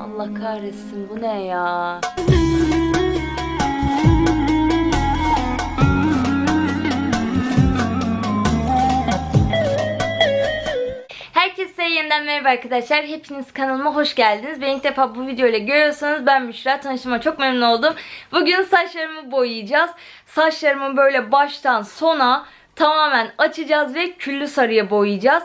Allah kahretsin bu ne ya? Herkese yeniden merhaba arkadaşlar. Hepiniz kanalıma hoş geldiniz. Beni ilk defa bu videoyla görüyorsanız ben Müşra. Tanıştığıma çok memnun oldum. Bugün saçlarımı boyayacağız. Saçlarımı böyle baştan sona tamamen açacağız ve küllü sarıya boyayacağız.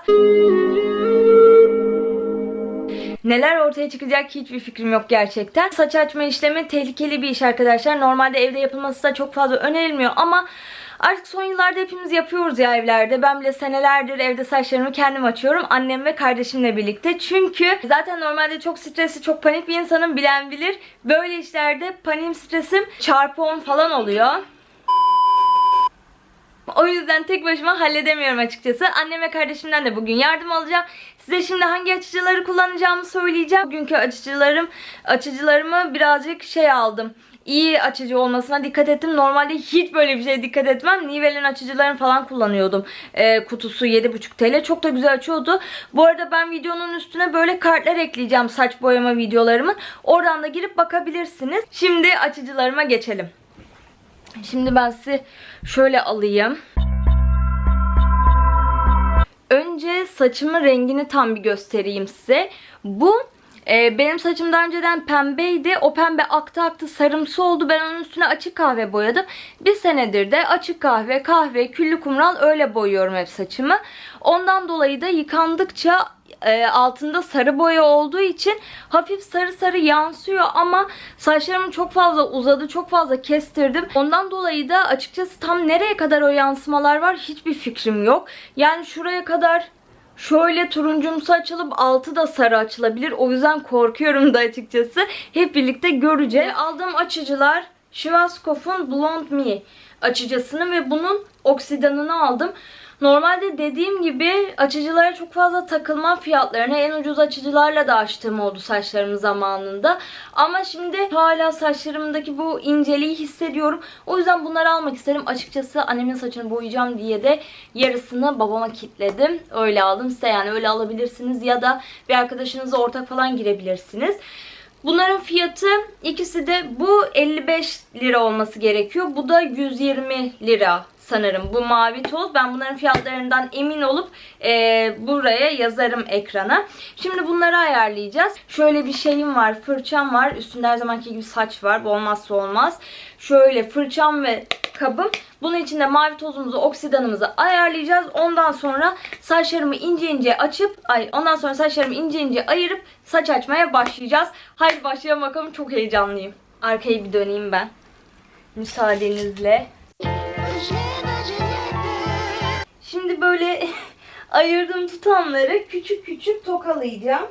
Neler ortaya çıkacak hiçbir fikrim yok gerçekten. Saç açma işlemi tehlikeli bir iş arkadaşlar. Normalde evde yapılması da çok fazla önerilmiyor ama artık son yıllarda hepimiz yapıyoruz ya evlerde. Ben bile senelerdir evde saçlarımı kendim açıyorum. Annem ve kardeşimle birlikte. Çünkü zaten normalde çok stresli, çok panik bir insanım bilen bilir. Böyle işlerde paniğim, stresim çarpı 10 falan oluyor. O yüzden tek başıma halledemiyorum açıkçası. Annem ve kardeşimden de bugün yardım alacağım. Size şimdi hangi açıcıları kullanacağımı söyleyeceğim. Bugünkü açıcılarım, açıcılarımı birazcık şey aldım. İyi açıcı olmasına dikkat ettim. Normalde hiç böyle bir şeye dikkat etmem. Nivel'in açıcılarını falan kullanıyordum. Ee, kutusu 7,5 TL. Çok da güzel açıyordu. Bu arada ben videonun üstüne böyle kartlar ekleyeceğim saç boyama videolarımın. Oradan da girip bakabilirsiniz. Şimdi açıcılarıma geçelim. Şimdi ben size şöyle alayım. Önce saçımın rengini tam bir göstereyim size. Bu e, benim saçım daha önceden pembeydi. O pembe aktı aktı sarımsı oldu. Ben onun üstüne açık kahve boyadım. Bir senedir de açık kahve, kahve, küllü kumral öyle boyuyorum hep saçımı. Ondan dolayı da yıkandıkça e, altında sarı boya olduğu için hafif sarı sarı yansıyor ama saçlarım çok fazla uzadı çok fazla kestirdim. Ondan dolayı da açıkçası tam nereye kadar o yansımalar var hiçbir fikrim yok. Yani şuraya kadar şöyle turuncumsu açılıp altı da sarı açılabilir. O yüzden korkuyorum da açıkçası. Hep birlikte göreceğiz. Aldığım açıcılar Schwarzkopf'un Blond Me açıcısını ve bunun oksidanını aldım Normalde dediğim gibi açıcılara çok fazla takılmam fiyatlarını en ucuz açıcılarla da açtığım oldu saçlarım zamanında. Ama şimdi hala saçlarımdaki bu inceliği hissediyorum. O yüzden bunları almak istedim. Açıkçası annemin saçını boyayacağım diye de yarısını babama kitledim. Öyle aldım size yani öyle alabilirsiniz ya da bir arkadaşınızla ortak falan girebilirsiniz. Bunların fiyatı ikisi de bu 55 lira olması gerekiyor. Bu da 120 lira sanırım. Bu mavi toz. Ben bunların fiyatlarından emin olup e, buraya yazarım ekrana. Şimdi bunları ayarlayacağız. Şöyle bir şeyim var. Fırçam var. Üstünde her zamanki gibi saç var. Bu olmazsa olmaz. Şöyle fırçam ve kabım. Bunun içinde mavi tozumuzu, oksidanımızı ayarlayacağız. Ondan sonra saçlarımı ince ince açıp, ay ondan sonra saçlarımı ince ince ayırıp saç açmaya başlayacağız. Haydi başlayalım bakalım. Çok heyecanlıyım. Arkayı bir döneyim ben. Müsaadenizle. Şimdi böyle ayırdığım tutamları küçük küçük tokalayacağım.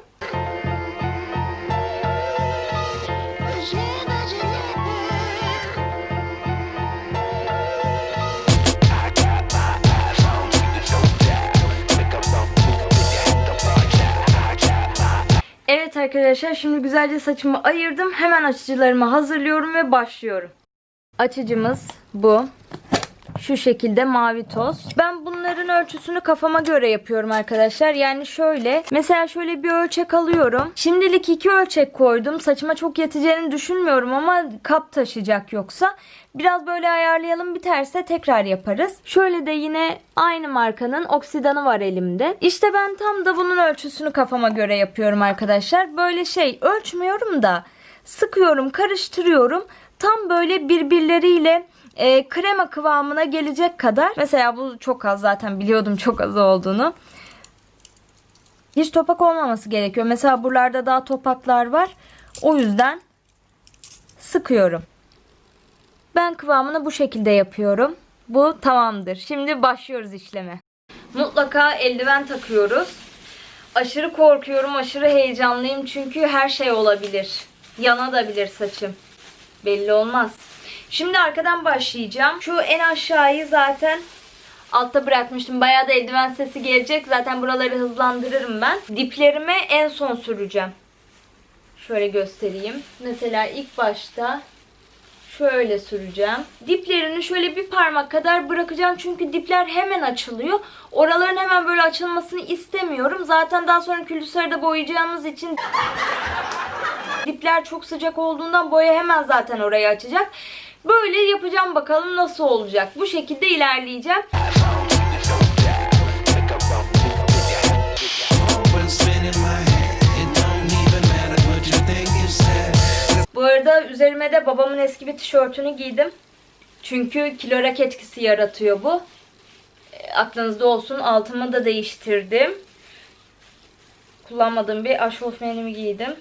Arkadaşlar şimdi güzelce saçımı ayırdım. Hemen açıcılarımı hazırlıyorum ve başlıyorum. Açıcımız bu. Şu şekilde mavi toz. Ben bunların ölçüsünü kafama göre yapıyorum arkadaşlar. Yani şöyle. Mesela şöyle bir ölçek alıyorum. Şimdilik iki ölçek koydum. Saçıma çok yeteceğini düşünmüyorum ama kap taşıyacak yoksa. Biraz böyle ayarlayalım biterse tekrar yaparız. Şöyle de yine aynı markanın oksidanı var elimde. İşte ben tam da bunun ölçüsünü kafama göre yapıyorum arkadaşlar. Böyle şey ölçmüyorum da sıkıyorum, karıştırıyorum. Tam böyle birbirleriyle e, krema kıvamına gelecek kadar. Mesela bu çok az zaten biliyordum çok az olduğunu. Hiç topak olmaması gerekiyor. Mesela buralarda daha topaklar var. O yüzden sıkıyorum. Ben kıvamını bu şekilde yapıyorum. Bu tamamdır. Şimdi başlıyoruz işleme. Mutlaka eldiven takıyoruz. Aşırı korkuyorum, aşırı heyecanlıyım çünkü her şey olabilir. Yanabilir saçım. Belli olmaz. Şimdi arkadan başlayacağım. Şu en aşağıyı zaten altta bırakmıştım. Bayağı da eldiven sesi gelecek. Zaten buraları hızlandırırım ben. Diplerime en son süreceğim. Şöyle göstereyim. Mesela ilk başta şöyle süreceğim. Diplerini şöyle bir parmak kadar bırakacağım. Çünkü dipler hemen açılıyor. Oraların hemen böyle açılmasını istemiyorum. Zaten daha sonra külüsarı boyayacağımız için dipler çok sıcak olduğundan boya hemen zaten orayı açacak. Böyle yapacağım bakalım nasıl olacak. Bu şekilde ilerleyeceğim. Bu arada üzerime de babamın eski bir tişörtünü giydim. Çünkü kilorak etkisi yaratıyor bu. E, aklınızda olsun altımı da değiştirdim. Kullanmadığım bir aşofmenimi giydim.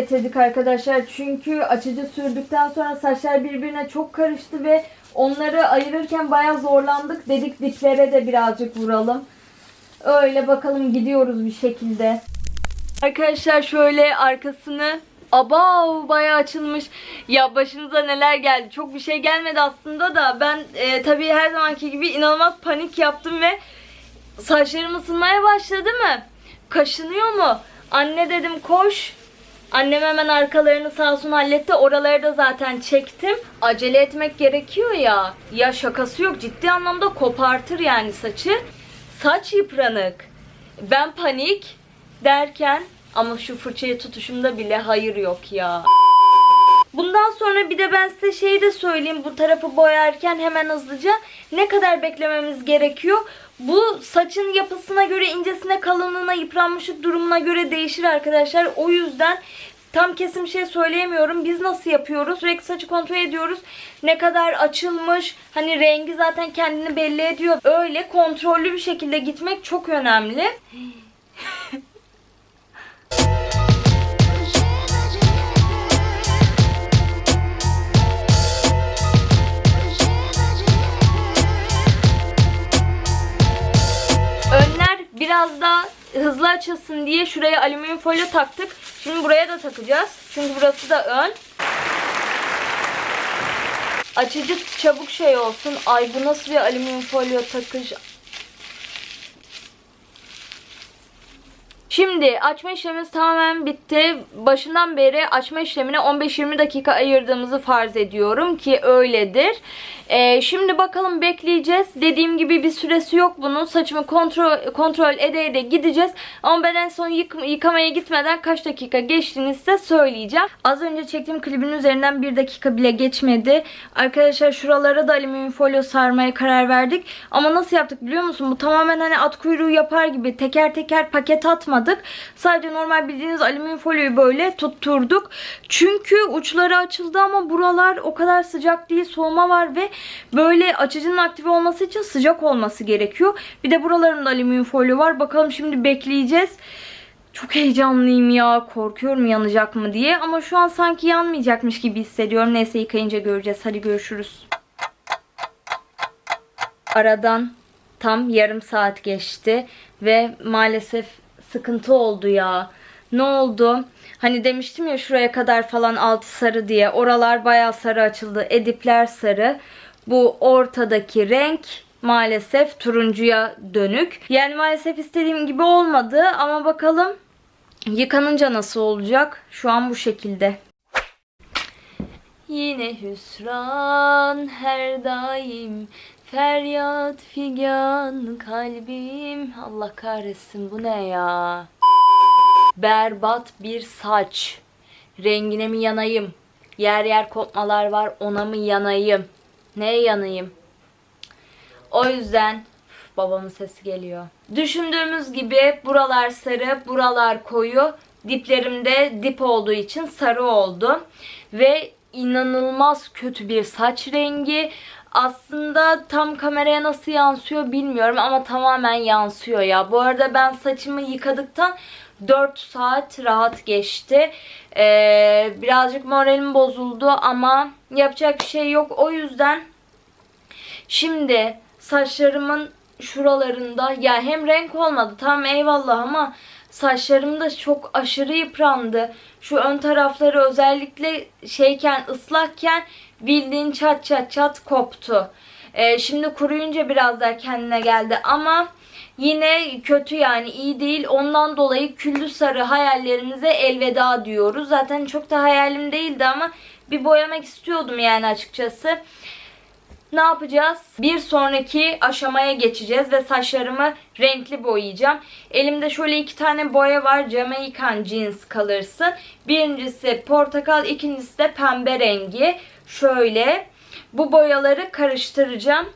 Getirdik arkadaşlar. Çünkü açıcı sürdükten sonra saçlar birbirine çok karıştı ve onları ayırırken bayağı zorlandık. Dedik diplere de birazcık vuralım. Öyle bakalım gidiyoruz bir şekilde. Arkadaşlar şöyle arkasını Abav bayağı açılmış. Ya başınıza neler geldi? Çok bir şey gelmedi aslında da ben e, tabii her zamanki gibi inanılmaz panik yaptım ve saçlarım ısınmaya başladı mı? Kaşınıyor mu? Anne dedim koş. Annem hemen arkalarını sağ olsun halletti. Oraları da zaten çektim. Acele etmek gerekiyor ya. Ya şakası yok. Ciddi anlamda kopartır yani saçı. Saç yıpranık. Ben panik derken ama şu fırçayı tutuşumda bile hayır yok ya. Bundan sonra bir de ben size şeyi de söyleyeyim bu tarafı boyarken hemen hızlıca ne kadar beklememiz gerekiyor. Bu saçın yapısına göre incesine kalınlığına yıpranmışlık durumuna göre değişir arkadaşlar. O yüzden tam kesin bir şey söyleyemiyorum. Biz nasıl yapıyoruz? Sürekli saçı kontrol ediyoruz. Ne kadar açılmış. Hani rengi zaten kendini belli ediyor. Öyle kontrollü bir şekilde gitmek çok önemli. biraz daha hızlı açılsın diye şuraya alüminyum folyo taktık. Şimdi buraya da takacağız. Çünkü burası da ön. Açıcı çabuk şey olsun. Ay bu nasıl bir alüminyum folyo takış. Şimdi açma işlemimiz tamamen bitti. Başından beri açma işlemine 15-20 dakika ayırdığımızı farz ediyorum ki öyledir. Ee, şimdi bakalım bekleyeceğiz. Dediğim gibi bir süresi yok bunun. Saçımı kontrol kontrol ede ede gideceğiz. Ama ben en son yık- yıkamaya gitmeden kaç dakika geçtiğini size söyleyeceğim. Az önce çektiğim klibin üzerinden bir dakika bile geçmedi. Arkadaşlar şuralara da alüminyum folyo sarmaya karar verdik. Ama nasıl yaptık biliyor musun? Bu tamamen hani at kuyruğu yapar gibi teker teker paket atmadık. Sadece normal bildiğiniz alüminyum folyoyu böyle tutturduk. Çünkü uçları açıldı ama buralar o kadar sıcak değil. Soğuma var ve böyle açıcının aktive olması için sıcak olması gerekiyor. Bir de buralarında alüminyum folyo var. Bakalım şimdi bekleyeceğiz. Çok heyecanlıyım ya. Korkuyorum yanacak mı diye. Ama şu an sanki yanmayacakmış gibi hissediyorum. Neyse yıkayınca göreceğiz. Hadi görüşürüz. Aradan tam yarım saat geçti ve maalesef sıkıntı oldu ya. Ne oldu? Hani demiştim ya şuraya kadar falan altı sarı diye. Oralar bayağı sarı açıldı. Edipler sarı. Bu ortadaki renk maalesef turuncuya dönük. Yani maalesef istediğim gibi olmadı ama bakalım yıkanınca nasıl olacak? Şu an bu şekilde. Yine hüsran her daim Feryat figan kalbim. Allah kahretsin bu ne ya? Berbat bir saç. Rengine mi yanayım? Yer yer kopmalar var ona mı yanayım? Neye yanayım? O yüzden babamın sesi geliyor. Düşündüğümüz gibi buralar sarı buralar koyu. Diplerimde dip olduğu için sarı oldu. Ve inanılmaz kötü bir saç rengi. Aslında tam kameraya nasıl yansıyor bilmiyorum ama tamamen yansıyor ya. Bu arada ben saçımı yıkadıktan 4 saat rahat geçti. Ee, birazcık moralim bozuldu ama yapacak bir şey yok. O yüzden şimdi saçlarımın şuralarında ya hem renk olmadı tam eyvallah ama saçlarım da çok aşırı yıprandı. Şu ön tarafları özellikle şeyken ıslakken bildiğin çat çat çat koptu. Ee, şimdi kuruyunca biraz daha kendine geldi ama yine kötü yani iyi değil. Ondan dolayı küllü sarı hayallerimize elveda diyoruz. Zaten çok da hayalim değildi ama bir boyamak istiyordum yani açıkçası. Ne yapacağız? Bir sonraki aşamaya geçeceğiz ve saçlarımı renkli boyayacağım. Elimde şöyle iki tane boya var. Jamaican Jeans Colors'ın. Birincisi portakal, ikincisi de pembe rengi. Şöyle bu boyaları karıştıracağım.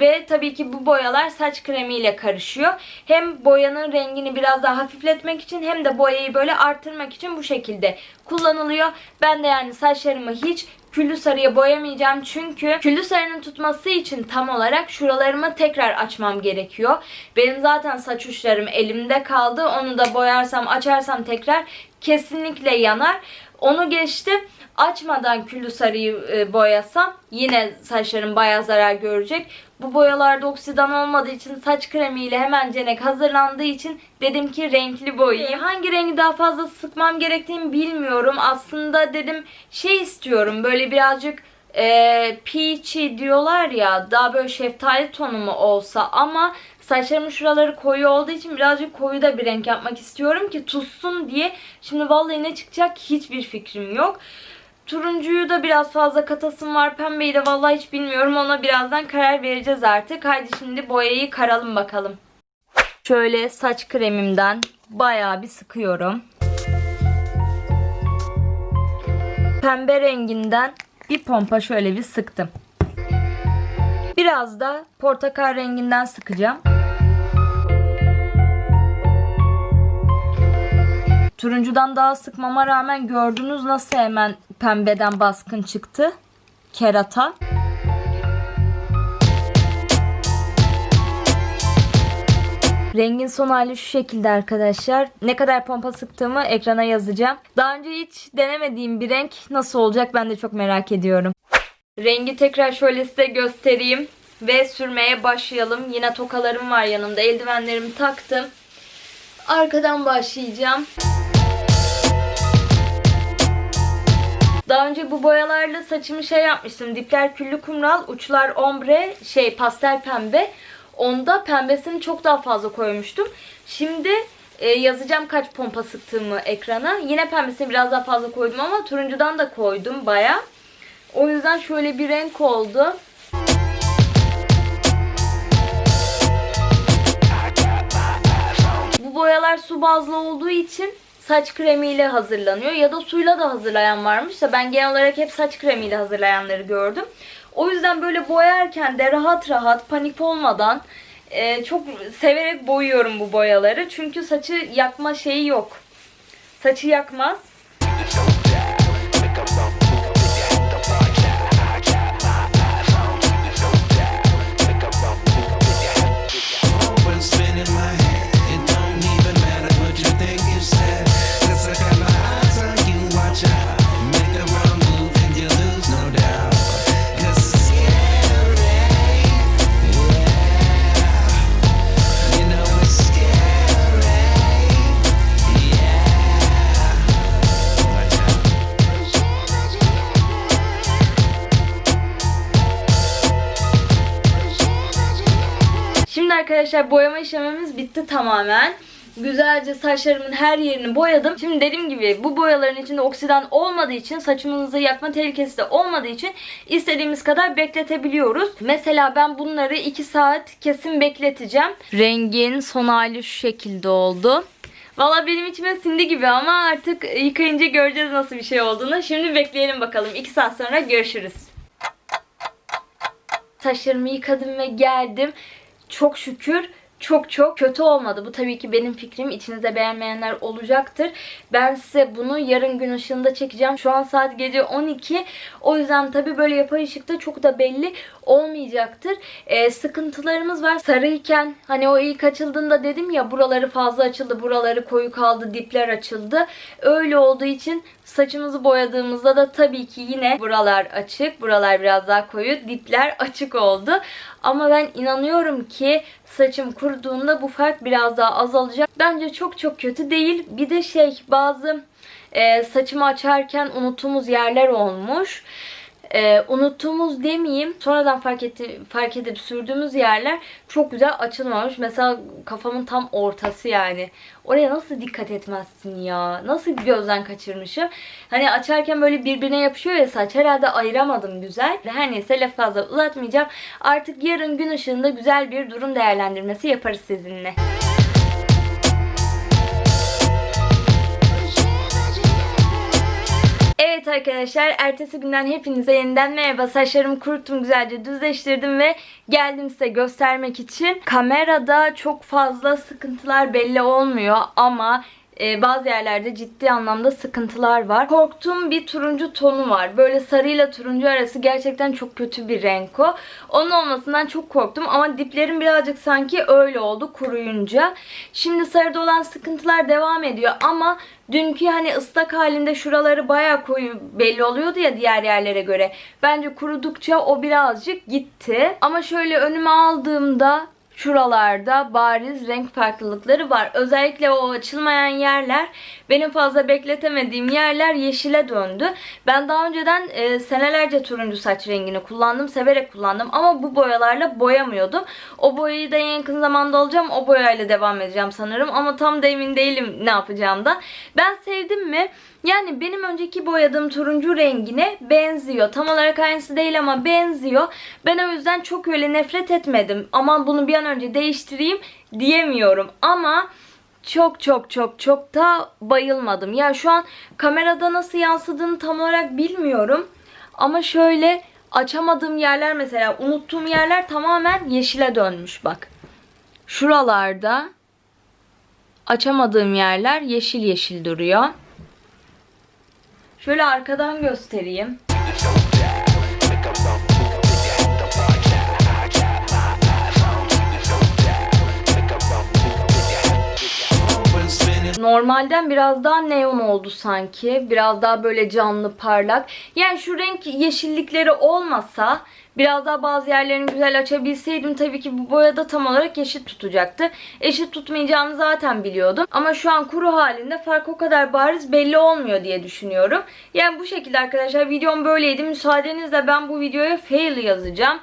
Ve tabii ki bu boyalar saç kremiyle karışıyor. Hem boyanın rengini biraz daha hafifletmek için hem de boyayı böyle arttırmak için bu şekilde kullanılıyor. Ben de yani saçlarımı hiç küllü sarıya boyamayacağım. Çünkü küllü sarının tutması için tam olarak şuralarımı tekrar açmam gerekiyor. Benim zaten saç uçlarım elimde kaldı. Onu da boyarsam açarsam tekrar kesinlikle yanar. Onu geçtim. Açmadan küllü sarıyı e, boyasam yine saçlarım bayağı zarar görecek. Bu boyalarda oksidan olmadığı için saç kremiyle hemen cenek hazırlandığı için dedim ki renkli boyayayım. Hangi rengi daha fazla sıkmam gerektiğini bilmiyorum. Aslında dedim şey istiyorum böyle birazcık e, peachy diyorlar ya daha böyle şeftali tonu mu olsa ama saçlarımın şuraları koyu olduğu için birazcık koyu da bir renk yapmak istiyorum ki tutsun diye. Şimdi vallahi ne çıkacak hiçbir fikrim yok. Turuncuyu da biraz fazla katasım var. Pembeyi de vallahi hiç bilmiyorum. Ona birazdan karar vereceğiz artık. Haydi şimdi boyayı karalım bakalım. Şöyle saç kremimden bayağı bir sıkıyorum. Pembe renginden bir pompa şöyle bir sıktım. Biraz da portakal renginden sıkacağım. Turuncudan daha sıkmama rağmen gördünüz nasıl hemen pembeden baskın çıktı. Kerata. Rengin son hali şu şekilde arkadaşlar. Ne kadar pompa sıktığımı ekrana yazacağım. Daha önce hiç denemediğim bir renk nasıl olacak ben de çok merak ediyorum. Rengi tekrar şöyle size göstereyim ve sürmeye başlayalım. Yine tokalarım var yanımda. Eldivenlerimi taktım. Arkadan başlayacağım. Daha önce bu boyalarla saçımı şey yapmıştım. Dipler küllü kumral, uçlar ombre, şey pastel pembe. Onda pembesini çok daha fazla koymuştum. Şimdi e, yazacağım kaç pompa sıktığımı ekrana. Yine pembesini biraz daha fazla koydum ama turuncudan da koydum baya. O yüzden şöyle bir renk oldu. Bu boyalar su bazlı olduğu için saç kremiyle hazırlanıyor ya da suyla da hazırlayan varmış da ben genel olarak hep saç kremiyle hazırlayanları gördüm. O yüzden böyle boyarken de rahat rahat panik olmadan e, çok severek boyuyorum bu boyaları. Çünkü saçı yakma şeyi yok. Saçı yakmaz. Arkadaşlar boyama işlemimiz bitti tamamen. Güzelce saçlarımın her yerini boyadım. Şimdi dediğim gibi bu boyaların içinde oksidan olmadığı için saçımızı yakma tehlikesi de olmadığı için istediğimiz kadar bekletebiliyoruz. Mesela ben bunları 2 saat kesin bekleteceğim. Rengin son hali şu şekilde oldu. Valla benim içime sindi gibi ama artık yıkayınca göreceğiz nasıl bir şey olduğunu. Şimdi bekleyelim bakalım. 2 saat sonra görüşürüz. Saçlarımı yıkadım ve geldim. Çok şükür çok çok kötü olmadı. Bu tabii ki benim fikrim. İçinizde beğenmeyenler olacaktır. Ben size bunu yarın gün ışığında çekeceğim. Şu an saat gece 12. O yüzden tabii böyle yapay ışıkta çok da belli olmayacaktır. Ee, sıkıntılarımız var. Sarıyken hani o ilk açıldığında dedim ya buraları fazla açıldı, buraları koyu kaldı, dipler açıldı. Öyle olduğu için saçımızı boyadığımızda da tabii ki yine buralar açık, buralar biraz daha koyu, dipler açık oldu. Ama ben inanıyorum ki saçım kuruduğunda bu fark biraz daha azalacak. Bence çok çok kötü değil. Bir de şey bazı e, saçımı açarken unuttuğumuz yerler olmuş. E, unuttuğumuz demeyeyim sonradan fark, etti, fark edip sürdüğümüz yerler çok güzel açılmamış. Mesela kafamın tam ortası yani. Oraya nasıl dikkat etmezsin ya? Nasıl gözden kaçırmışım? Hani açarken böyle birbirine yapışıyor ya saç. Herhalde ayıramadım güzel. Her neyse laf fazla uzatmayacağım. Artık yarın gün ışığında güzel bir durum değerlendirmesi yaparız sizinle. Evet arkadaşlar ertesi günden hepinize yeniden merhaba. Saçlarımı kuruttum güzelce düzleştirdim ve geldim size göstermek için. Kamerada çok fazla sıkıntılar belli olmuyor ama e, bazı yerlerde ciddi anlamda sıkıntılar var. Korktuğum bir turuncu tonu var. Böyle sarıyla turuncu arası gerçekten çok kötü bir renk o. Onun olmasından çok korktum ama diplerim birazcık sanki öyle oldu kuruyunca. Şimdi sarıda olan sıkıntılar devam ediyor ama dünkü hani ıslak halinde şuraları baya koyu belli oluyordu ya diğer yerlere göre. Bence kurudukça o birazcık gitti. Ama şöyle önüme aldığımda şuralarda bariz renk farklılıkları var. Özellikle o açılmayan yerler benim fazla bekletemediğim yerler yeşile döndü. Ben daha önceden e, senelerce turuncu saç rengini kullandım. Severek kullandım ama bu boyalarla boyamıyordum. O boyayı da en yakın zamanda alacağım. O boyayla devam edeceğim sanırım ama tam da emin değilim ne yapacağımdan. Ben sevdim mi? Yani benim önceki boyadığım turuncu rengine benziyor. Tam olarak aynısı değil ama benziyor. Ben o yüzden çok öyle nefret etmedim. Aman bunu bir an önce değiştireyim diyemiyorum. Ama çok çok çok çok da bayılmadım. Ya şu an kamerada nasıl yansıdığını tam olarak bilmiyorum. Ama şöyle açamadığım yerler mesela unuttuğum yerler tamamen yeşile dönmüş bak. Şuralarda açamadığım yerler yeşil yeşil duruyor. Şöyle arkadan göstereyim. Normalden biraz daha neon oldu sanki. Biraz daha böyle canlı parlak. Yani şu renk yeşillikleri olmasa biraz daha bazı yerlerini güzel açabilseydim tabii ki bu boyada tam olarak eşit tutacaktı. Eşit tutmayacağını zaten biliyordum. Ama şu an kuru halinde fark o kadar bariz belli olmuyor diye düşünüyorum. Yani bu şekilde arkadaşlar videom böyleydi. Müsaadenizle ben bu videoya fail yazacağım.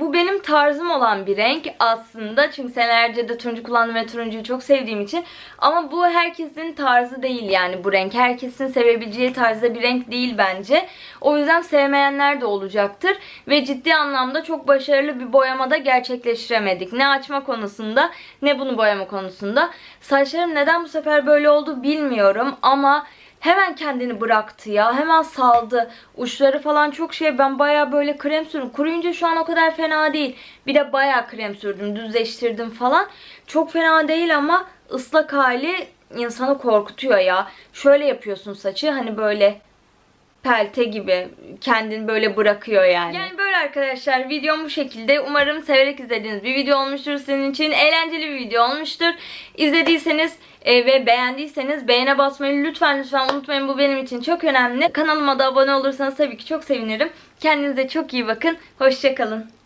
Bu benim tarzım olan bir renk aslında. Çünkü senelerce de turuncu kullandım ve turuncuyu çok sevdiğim için. Ama bu herkesin tarzı değil yani bu renk. Herkesin sevebileceği tarzda bir renk değil bence. O yüzden sevmeyenler de olacaktır. Ve ciddi anlamda çok başarılı bir boyamada gerçekleştiremedik. Ne açma konusunda ne bunu boyama konusunda. Saçlarım neden bu sefer böyle oldu bilmiyorum ama hemen kendini bıraktı ya. Hemen saldı. Uçları falan çok şey. Ben baya böyle krem sürdüm. Kuruyunca şu an o kadar fena değil. Bir de baya krem sürdüm. Düzleştirdim falan. Çok fena değil ama ıslak hali insanı korkutuyor ya. Şöyle yapıyorsun saçı hani böyle pelte gibi kendini böyle bırakıyor yani. Yani böyle arkadaşlar videom bu şekilde. Umarım severek izlediğiniz bir video olmuştur sizin için. Eğlenceli bir video olmuştur. İzlediyseniz e, ve beğendiyseniz beğene basmayı lütfen lütfen unutmayın. Bu benim için çok önemli. Kanalıma da abone olursanız tabii ki çok sevinirim. Kendinize çok iyi bakın. Hoşçakalın.